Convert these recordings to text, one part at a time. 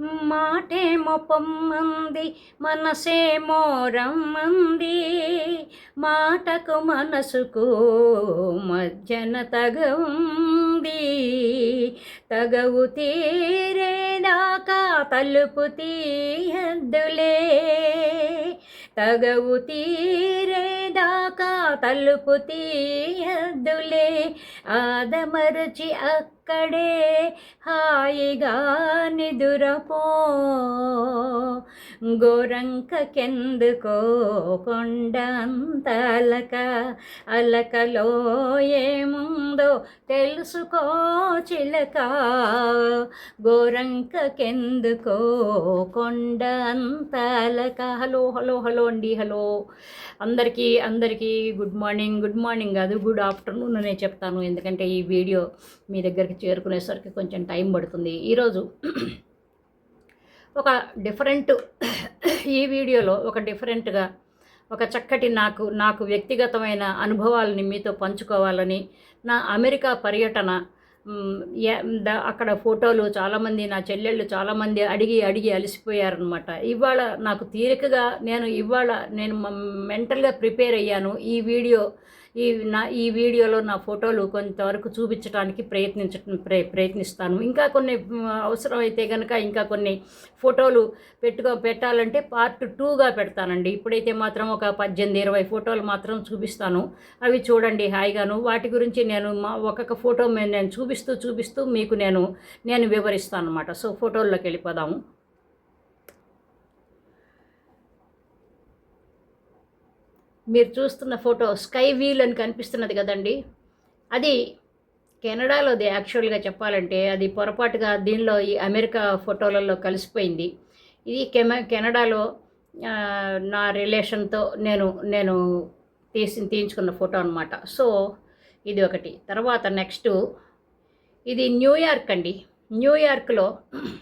మాటేమో పొమ్మంది మనసేమో రమ్మంది. మాటకు మనసుకు మధ్యన తగవుంది తగవు తీరేదాకా తలుపు తీయద్దులే. తగవు తీరేదాకా తలుపు తీయద్దులే. ఆదమరుచి అక్క అక్కడే హాయిగా నిదురపో. గోరంకకెందుకో కొండ అలకలో ఏముందో తెలుసుకో చిలక. గోరంకకెందుకో కొండ హలో హలో హలో అండి హలో. అందరికీ అందరికీ గుడ్ మార్నింగ్ గుడ్ మార్నింగ్ కాదు గుడ్ ఆఫ్టర్నూన్ అనే చెప్తాను. ఎందుకంటే ఈ వీడియో మీ దగ్గరికి చేరుకునేసరికి కొంచెం టైం పడుతుంది. ఈరోజు ఒక డిఫరెంట్ ఈ వీడియోలో ఒక డిఫరెంట్గా ఒక చక్కటి నాకు నాకు వ్యక్తిగతమైన అనుభవాలని మీతో పంచుకోవాలని నా అమెరికా పర్యటన అక్కడ ఫోటోలు చాలామంది నా చెల్లెళ్ళు చాలామంది అడిగి అడిగి అలసిపోయారనమాట ఇవాళ నాకు తీరికగా నేను ఇవాళ నేను మెంటల్గా ప్రిపేర్ అయ్యాను. ఈ వీడియో ఈ నా ఈ వీడియోలో నా ఫోటోలు కొంతవరకు చూపించడానికి ప్రయత్నించ ప్ర ప్రయత్నిస్తాను. ఇంకా కొన్ని అవసరమైతే కనుక ఇంకా కొన్ని ఫోటోలు పెట్టుకో పెట్టాలంటే పార్ట్ టూగా పెడతానండి. ఇప్పుడైతే మాత్రం ఒక పద్దెనిమిది ఇరవై ఫోటోలు మాత్రం చూపిస్తాను. అవి చూడండి హాయిగాను. వాటి గురించి నేను మా ఒక్కొక్క ఫోటో నేను చూపిస్తూ చూపిస్తూ మీకు నేను నేను వివరిస్తాను అనమాట సో ఫోటోల్లోకి వెళ్ళిపోదాము. మీరు చూస్తున్న ఫోటో స్కై వీల్ అని కనిపిస్తున్నది కదండి. అది కెనడాలోది యాక్చువల్గా చెప్పాలంటే అది పొరపాటుగా దీనిలో ఈ అమెరికా ఫోటోలలో కలిసిపోయింది. ఇది కెమ కెనడాలో నా రిలేషన్తో నేను నేను తీసి తీయించుకున్న ఫోటో అనమాట సో ఇది ఒకటి. తర్వాత నెక్స్ట్ ఇది న్యూయార్క్ అండి. న్యూయార్క్లో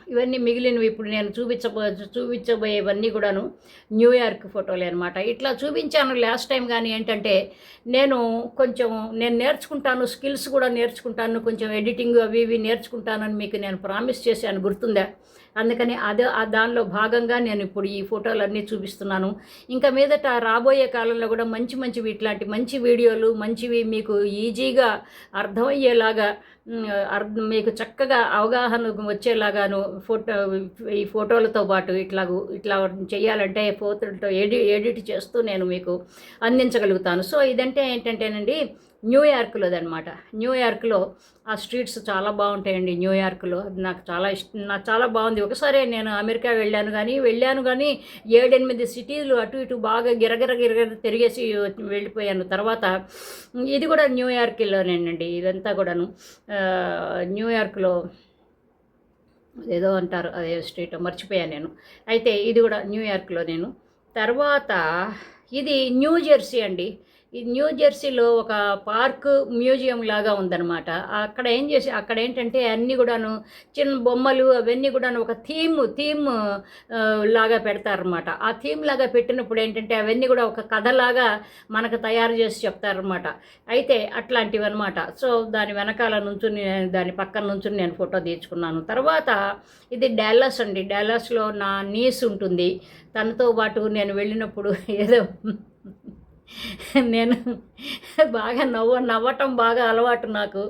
ఇవన్నీ మిగిలినవి ఇప్పుడు నేను చూపించబో చూపించబోయేవన్నీ కూడాను న్యూయార్క్ ఫోటోలే అనమాట ఇట్లా చూపించాను లాస్ట్ టైం కానీ ఏంటంటే నేను కొంచెం నేను నేర్చుకుంటాను స్కిల్స్ కూడా నేర్చుకుంటాను కొంచెం ఎడిటింగ్ అవి ఇవి నేర్చుకుంటానని మీకు నేను ప్రామిస్ చేశాను. గుర్తుందా? అందుకని అదే ఆ దానిలో భాగంగా నేను ఇప్పుడు ఈ ఫోటోలన్నీ చూపిస్తున్నాను. ఇంకా మీదట రాబోయే కాలంలో కూడా మంచి మంచివి ఇట్లాంటి మంచి వీడియోలు మంచివి మీకు ఈజీగా అర్థమయ్యేలాగా అర్థం మీకు చక్కగా అవగాహన వచ్చేలాగాను ఫోటో ఈ ఫోటోలతో పాటు ఇట్లాగూ ఇట్లా చేయాలంటే ఫోటోలతో ఎడి ఎడిట్ చేస్తూ నేను మీకు అందించగలుగుతాను. సో ఇదంటే ఏంటంటేనండి న్యూయార్క్లోది అనమాట న్యూయార్క్లో ఆ స్ట్రీట్స్ చాలా బాగుంటాయండి న్యూయార్క్లో అది నాకు చాలా ఇష్టం నాకు చాలా బాగుంది. ఒకసారి నేను అమెరికా వెళ్ళాను కానీ వెళ్ళాను కానీ ఏడెనిమిది సిటీలు అటు ఇటు బాగా గిరగిర గిరగిర తిరిగేసి వెళ్ళిపోయాను. తర్వాత ఇది కూడా న్యూయార్క్లోనేనండి ఇదంతా కూడాను. న్యూయార్క్లో ఏదో అంటారు అదే స్ట్రీట్ మర్చిపోయాను నేను. అయితే ఇది కూడా న్యూయార్క్లో నేను. తర్వాత ఇది న్యూ జెర్సీ అండి. ఈ న్యూ జెర్సీలో ఒక పార్క్ మ్యూజియం లాగా ఉందన్నమాట. అక్కడ ఏం చేసి అక్కడ ఏంటంటే అన్నీ కూడాను చిన్న బొమ్మలు అవన్నీ కూడాను ఒక థీమ్ థీమ్ లాగా పెడతారనమాట ఆ థీమ్ లాగా పెట్టినప్పుడు ఏంటంటే అవన్నీ కూడా ఒక కథలాగా మనకు తయారు చేసి చెప్తారనమాట అయితే అట్లాంటివి అనమాట సో దాని వెనకాల నుంచుని దాని పక్కన నుంచి నేను ఫోటో తీర్చుకున్నాను తర్వాత ఇది డాలస్ అండి. డాలస్లో నా నీస్ ఉంటుంది. తనతో పాటు నేను వెళ్ళినప్పుడు ఏదో నేను బాగా నవ్వ నవ్వటం బాగా అలవాటు నాకు.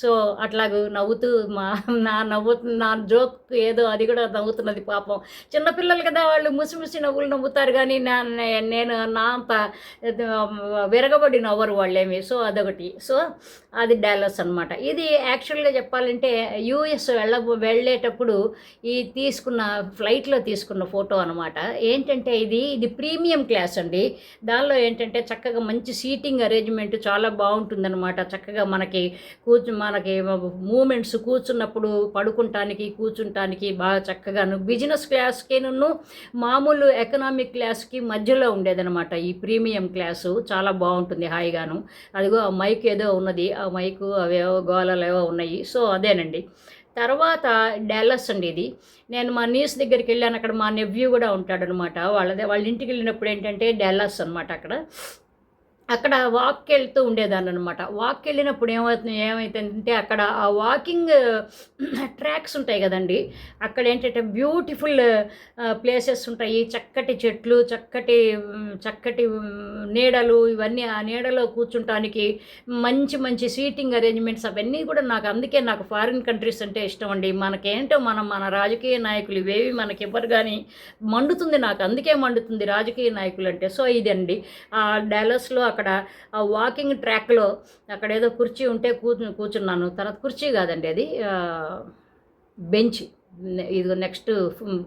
సో అట్లాగూ నవ్వుతూ మా నా నవ్వు నా జోక్ ఏదో అది కూడా నవ్వుతున్నది పాపం. చిన్నపిల్లలు కదా వాళ్ళు ముసిముసి నవ్వులు నవ్వుతారు కానీ నా నేను నా అంత విరగబడి నవ్వరు వాళ్ళేమి. సో అదొకటి. సో అది డైలాగ్స్ అనమాట ఇది యాక్చువల్గా చెప్పాలంటే యూఎస్ వెళ్ళ వెళ్ళేటప్పుడు ఈ తీసుకున్న ఫ్లైట్లో తీసుకున్న ఫోటో అనమాట ఏంటంటే ఇది ఇది ప్రీమియం క్లాస్ అండి. దానిలో ఏంటంటే చక్కగా మంచి సీటింగ్ అరేంజ్మెంట్ చాలా బాగుంటుందన్నమాట. చక్కగా మనకి కూర్చు మనకి మూమెంట్స్ కూర్చున్నప్పుడు పడుకుంటానికి కూర్చుంటానికి బాగా చక్కగాను బిజినెస్ క్లాస్కిను మామూలు ఎకనామిక్ క్లాస్కి మధ్యలో ఉండేదన్నమాట. ఈ ప్రీమియం క్లాసు చాలా బాగుంటుంది హాయిగాను. అదిగో ఆ మైక్ ఏదో ఉన్నది. ఆ మైకు అవేవో గోళాలు ఏవో ఉన్నాయి. సో అదేనండి. తర్వాత డాలస్ అండి ఇది. నేను మా నీస్ దగ్గరికి వెళ్ళాను అక్కడ మా నెవ్యూ కూడా ఉంటాడనమాట వాళ్ళదే వాళ్ళ ఇంటికి వెళ్ళినప్పుడు ఏంటంటే డాలస్ అనమాట అక్కడ. అక్కడ వాక్కి వెళ్తూ ఉండేదాన్ని అనమాట వాక్కి వెళ్ళినప్పుడు ఏమవుతుంది ఏమైతుందంటే అక్కడ ఆ వాకింగ్ ట్రాక్స్ ఉంటాయి కదండి. అక్కడ ఏంటంటే బ్యూటిఫుల్ ప్లేసెస్ ఉంటాయి. చక్కటి చెట్లు చక్కటి చక్కటి నీడలు ఇవన్నీ ఆ నీడలో కూర్చుంటానికి మంచి మంచి సీటింగ్ అరేంజ్మెంట్స్ అవన్నీ కూడా నాకు అందుకే నాకు ఫారిన్ కంట్రీస్ అంటే ఇష్టం అండి. మనకేంటో మనం మన రాజకీయ నాయకులు ఇవేవి మనకి ఇవ్వరు కానీ మండుతుంది నాకు. అందుకే మండుతుంది రాజకీయ నాయకులు అంటే సో ఇదండి. ఆ డాలస్లో అక్కడ ఆ వాకింగ్ ట్రాక్లో అక్కడ ఏదో కుర్చీ ఉంటే కూ కూర్చున్నాను. తర్వాత కుర్చీ కాదండి అది ఆ, బెంచ్. ఇదిగో నెక్స్ట్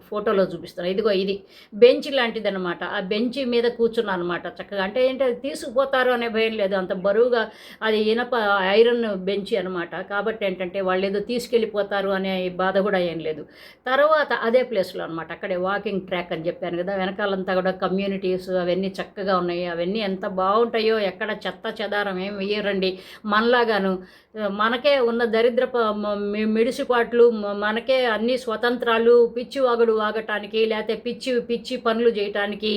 ఫోటోలో చూపిస్తాను. ఇదిగో ఇది. బెంచ్ లాంటిది అనమాట ఆ బెంచ్ మీద కూర్చున్నాను అనమాట చక్కగా. అంటే ఏంటి అది తీసుకుపోతారు అనే భయం లేదు. అంత బరువుగా అది ఇనప ఐరన్ బెంచ్ అనమాట కాబట్టి ఏంటంటే వాళ్ళు ఏదో తీసుకెళ్ళిపోతారు అనే బాధ కూడా ఏం లేదు. తర్వాత అదే ప్లేస్లో అనమాట అక్కడే వాకింగ్ ట్రాక్ అని చెప్పాను కదా. వెనకాలంతా కూడా కమ్యూనిటీస్ అవన్నీ చక్కగా ఉన్నాయి. అవన్నీ ఎంత బాగుంటాయో ఎక్కడ చెత్త చెదారం ఏం వేయరండి. మనలాగాను మనకే ఉన్న దరిద్ర మిడిసిపాట్లు మనకే అన్ని స్వతంత్రాలు పిచ్చి వాగుడు వాగటానికి లేకపోతే పిచ్చి పిచ్చి పనులు చేయటానికి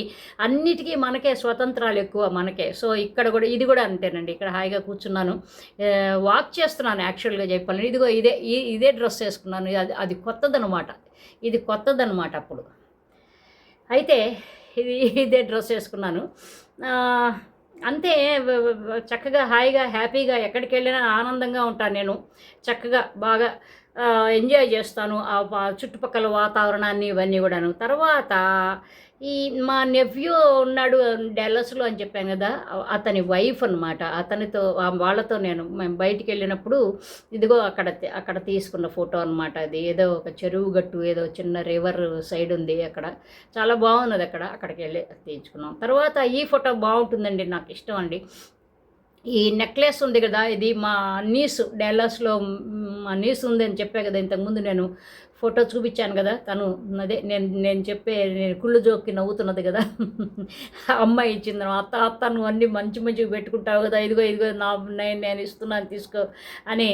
అన్నిటికీ మనకే స్వతంత్రాలు ఎక్కువ మనకే. సో ఇక్కడ కూడా ఇది కూడా అంతేనండి. ఇక్కడ హాయిగా కూర్చున్నాను. వాక్ చేస్తున్నాను యాక్చువల్గా చెప్పాలని ఇదిగో ఇదే ఇదే డ్రెస్ వేసుకున్నాను. అది అది కొత్తదనమాట. ఇది కొత్తదనమాట అప్పుడు. అయితే ఇది ఇదే డ్రెస్ వేసుకున్నాను. అంతే చక్కగా హాయిగా హ్యాపీగా ఎక్కడికి వెళ్ళినా ఆనందంగా ఉంటాను నేను. చక్కగా బాగా ఎంజాయ్ చేస్తాను ఆ చుట్టుపక్కల వాతావరణాన్ని ఇవన్నీ కూడాను. తర్వాత ఈ మా నెఫ్యూ ఉన్నాడు డెల్లస్లో అని చెప్పాను కదా అతని వైఫ్ అనమాట అతనితో వాళ్ళతో నేను మేము బయటికి వెళ్ళినప్పుడు ఇదిగో అక్కడ అక్కడ తీసుకున్న ఫోటో అనమాట అది. ఏదో ఒక చెరువు గట్టు ఏదో చిన్న రివర్ సైడ్ ఉంది అక్కడ. చాలా బాగున్నది అక్కడ. అక్కడికి వెళ్ళి తీయించుకున్నాం. తర్వాత ఈ ఫోటో బాగుంటుందండి నాకు ఇష్టం అండి. ఈ నెక్లెస్ ఉంది కదా ఇది మా నీస్ డెల్లస్లో మా నీస్ ఉంది అని చెప్పా కదా ఇంతకుముందు నేను. ఫోటో చూపించాను కదా తను అదే నేను నేను చెప్పే నేను కుళ్ళు జోక్కి నవ్వుతున్నది కదా. అమ్మాయి ఇచ్చింది అత్త అత్త నువ్వు అన్నీ మంచి మంచిగా పెట్టుకుంటావు కదా ఇదిగో ఇదిగో నా నేను నేను ఇస్తున్నాను తీసుకో అని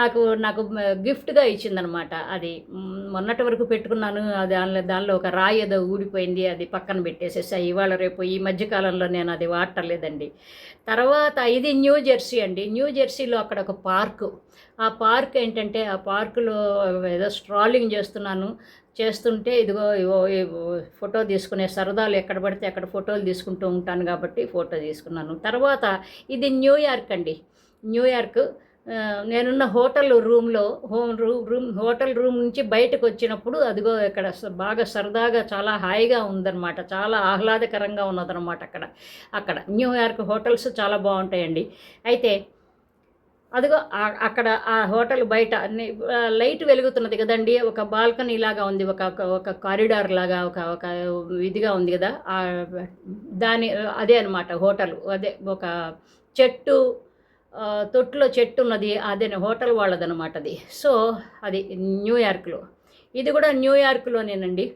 నాకు నాకు గిఫ్ట్గా ఇచ్చిందనమాట అది మొన్నటి వరకు పెట్టుకున్నాను అది దానిలో దానిలో ఒక రాయి ఏదో ఊడిపోయింది అది పక్కన పెట్టేసేసా ఇవాళ రేపు ఈ మధ్యకాలంలో నేను అది వాడటలేదండి. తర్వాత ఇది న్యూ జెర్సీ అండి. న్యూ జెర్సీలో అక్కడ ఒక పార్కు. ఆ పార్క్ ఏంటంటే ఆ పార్కులో ఏదో స్ట్రాలింగ్ చేస్తున్నాను. చేస్తుంటే ఇదిగో ఫోటో తీసుకునే సరదాలు ఎక్కడ పడితే అక్కడ ఫోటోలు తీసుకుంటూ ఉంటాను కాబట్టి ఫోటో తీసుకున్నాను. తర్వాత ఇది న్యూయార్క్ అండి. న్యూయార్క్ నేనున్న హోటల్ రూమ్లో home room room hotel room నుంచి బయటకు వచ్చినప్పుడు అదిగో ఇక్కడ స- బాగా సరదాగా చాలా హాయిగా ఉందన్నమాట. చాలా ఆహ్లాదకరంగా ఉన్నదన్నమాట అక్కడ. అక్కడ న్యూయార్క్ హోటల్స్ చాలా బాగుంటాయండి. అయితే అదిగో అక్కడ ఆ హోటల్ బయట లైట్ వెలుగుతున్నది కదండి ఒక బాల్కనీ లాగా ఉంది ఒక ఒక- కారిడార్ లాగా ఒక ఒక ఇదిగా ఉంది కదా ఆ దాని అదే అనమాట హోటల్ అదే ఒక చెట్టు తొట్టులో చెట్టు ఉన్నది అదే హోటల్ వాళ్ళదనమాట అది. సో అది న్యూయార్క్లో. ఇది కూడా న్యూయార్క్లోనేనండి.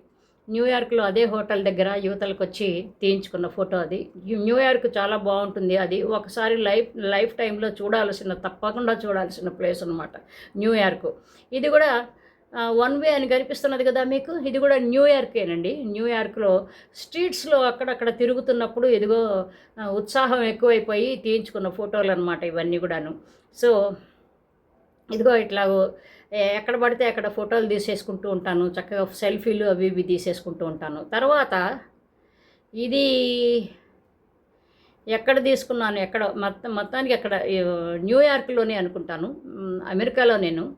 న్యూయార్క్లో అదే హోటల్ దగ్గర యువతలకు వచ్చి తీయించుకున్న ఫోటో అది. న్యూయార్క్ చాలా బాగుంటుంది అది. ఒకసారి లైఫ్ లైఫ్ టైంలో చూడాల్సిన తప్పకుండా చూడాల్సిన ప్లేస్ అనమాట న్యూయార్క్ ఇది కూడా వన్ వే అని కనిపిస్తున్నది కదా మీకు? ఇది కూడా న్యూయార్కేనండి న్యూయార్క్లో స్ట్రీట్స్లో అక్కడక్కడ తిరుగుతున్నప్పుడు ఇదిగో ఉత్సాహం ఎక్కువైపోయి తీయించుకున్న ఫోటోలు అనమాట ఇవన్నీ కూడాను. సో ఇదిగో ఇట్లాగో ఎక్కడ పడితే అక్కడ ఫోటోలు తీసేసుకుంటూ ఉంటాను. చక్కగా సెల్ఫీలు అవి ఇవి తీసేసుకుంటూ ఉంటాను. తర్వాత ఇది ఎక్కడ తీసుకున్నాను? ఎక్కడ మొత్తం మొత్తానికి అక్కడ న్యూయార్క్లోనే అనుకుంటాను. అమెరికాలో నేను.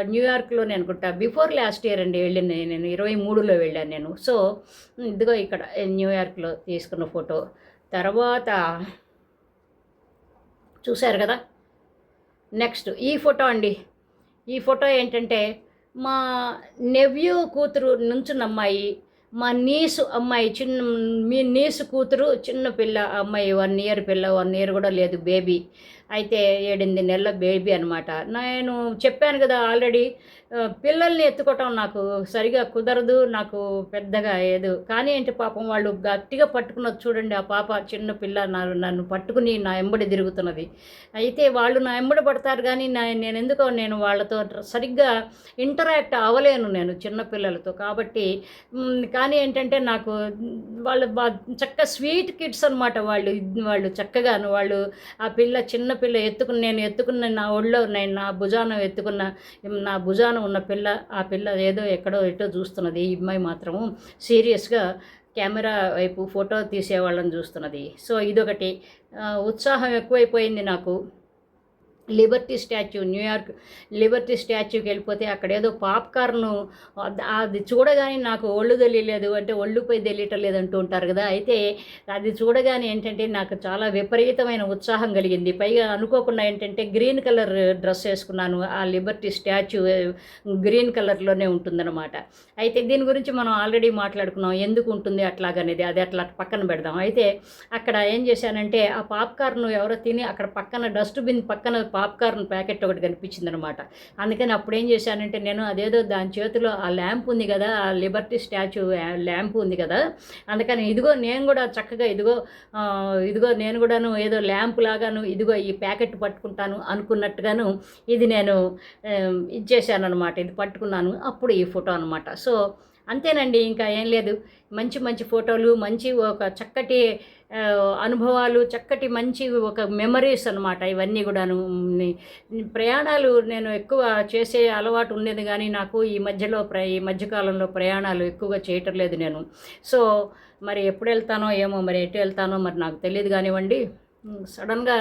న్యూయార్క్లోనే అనుకుంటా. బిఫోర్ లాస్ట్ ఇయర్ అండి వెళ్ళిన నేను ఇరవై మూడులో వెళ్ళాను నేను. సో ఇదిగో ఇక్కడ న్యూయార్క్లో తీసుకున్న ఫోటో. తర్వాత చూశారు కదా? నెక్స్ట్ ఈ ఫోటో అండి. ఈ ఫోటో ఏంటంటే మా నెవ్యూ కూతురు నుంచున్న అమ్మాయి మా నీసు అమ్మాయి చిన్న మీ నీసు కూతురు చిన్న పిల్ల అమ్మాయి వన్ ఇయర్ పిల్ల వన్ ఇయర్ కూడా లేదు బేబీ. అయితే ఏడెనిమిది నెలల బేబీ అనమాట నేను చెప్పాను కదా ఆల్రెడీ పిల్లల్ని ఎత్తుకోవటం నాకు సరిగా కుదరదు నాకు పెద్దగా ఏదు. కానీ ఏంటి పాపం వాళ్ళు గట్టిగా పట్టుకున్నది చూడండి ఆ పాప చిన్న పిల్ల నన్ను నన్ను పట్టుకుని నా ఎంబడి తిరుగుతున్నది. అయితే వాళ్ళు నా ఎంబడి పడతారు కానీ నా నేను ఎందుకో నేను వాళ్ళతో సరిగ్గా ఇంటరాక్ట్ అవ్వలేను నేను చిన్న పిల్లలతో. కాబట్టి కానీ ఏంటంటే నాకు వాళ్ళు బా చక్క స్వీట్ కిడ్స్ అనమాట వాళ్ళు వాళ్ళు చక్కగాను వాళ్ళు ఆ పిల్ల చిన్న పిల్ల ఎత్తుకుని నేను ఎత్తుకున్న నా ఒళ్ళో నేను నా భుజాన ఎత్తుకున్న నా భుజాన ఉన్న పిల్ల ఆ పిల్ల ఏదో ఎక్కడో ఎటో చూస్తున్నది. ఈ అమ్మాయి మాత్రము సీరియస్గా కెమెరా వైపు ఫోటో తీసేవాళ్ళని చూస్తున్నది. సో ఇదొకటి. ఉత్సాహం ఎక్కువైపోయింది నాకు. Liberty statue New York liberty స్టాచ్యూకి వెళ్ళిపోతే అక్కడ ఏదో పాప్కార్న్ అది చూడగానే నాకు ఒళ్ళు తెలియలేదు అంటే ఒళ్ళుపై తెలియటం లేదు అంటూ ఉంటారు కదా. అయితే అది చూడగానే ఏంటంటే నాకు చాలా విపరీతమైన ఉత్సాహం కలిగింది. పైగా అనుకోకుండా ఏంటంటే గ్రీన్ కలర్ డ్రెస్ వేసుకున్నాను. ఆ లిబర్టీ స్టాచ్యూ గ్రీన్ కలర్లోనే ఉంటుందన్నమాట. అయితే దీని గురించి మనం ఆల్రెడీ మాట్లాడుకున్నాం. ఎందుకు ఉంటుంది అట్లాగనేది అది అట్లా పక్కన పెడదాం. అయితే అక్కడ ఏం చేశానంటే ఆ పాప్కార్న్ ఎవరో తిని అక్కడ పక్కన డస్ట్బిన్ పక్కన పాప్కార్న్ ప్యాకెట్ ఒకటి కనిపించింది అనమాట అందుకని అప్పుడు ఏం చేశానంటే నేను అదేదో దాని చేతిలో ఆ ల్యాంప్ ఉంది కదా ఆ లిబర్టీ స్టాచ్యూ ల్యాంప్ ఉంది కదా అందుకని ఇదిగో నేను కూడా చక్కగా ఇదిగో ఇదిగో నేను కూడాను ఏదో ల్యాంప్ లాగాను ఇదిగో ఈ ప్యాకెట్ పట్టుకుంటాను అనుకున్నట్టుగాను ఇది నేను ఇచ్చేసాను అనమాట ఇది పట్టుకున్నాను. అప్పుడు ఈ ఫోటో అనమాట సో అంతేనండి ఇంకా ఏం లేదు. మంచి మంచి ఫోటోలు మంచి ఒక చక్కటి అనుభవాలు చక్కటి మంచి ఒక మెమరీస్ అనమాట ఇవన్నీ కూడాను. ప్రయాణాలు నేను ఎక్కువ చేసే అలవాటు ఉండేది కానీ నాకు ఈ మధ్యలో ప్ర ఈ మధ్యకాలంలో ప్రయాణాలు ఎక్కువగా చేయటం లేదు నేను. సో మరి ఎప్పుడు వెళ్తానో ఏమో మరి ఎటు వెళ్తానో మరి నాకు తెలియదు కానివ్వండి. సడన్గా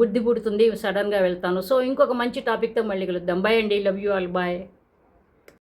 బుద్ధి పుడుతుంది సడన్గా వెళ్తాను. సో ఇంకొక మంచి టాపిక్తో మళ్ళీ కలుద్దాం. బాయ్ అండి లవ్ యూ ఆల్ బాయ్.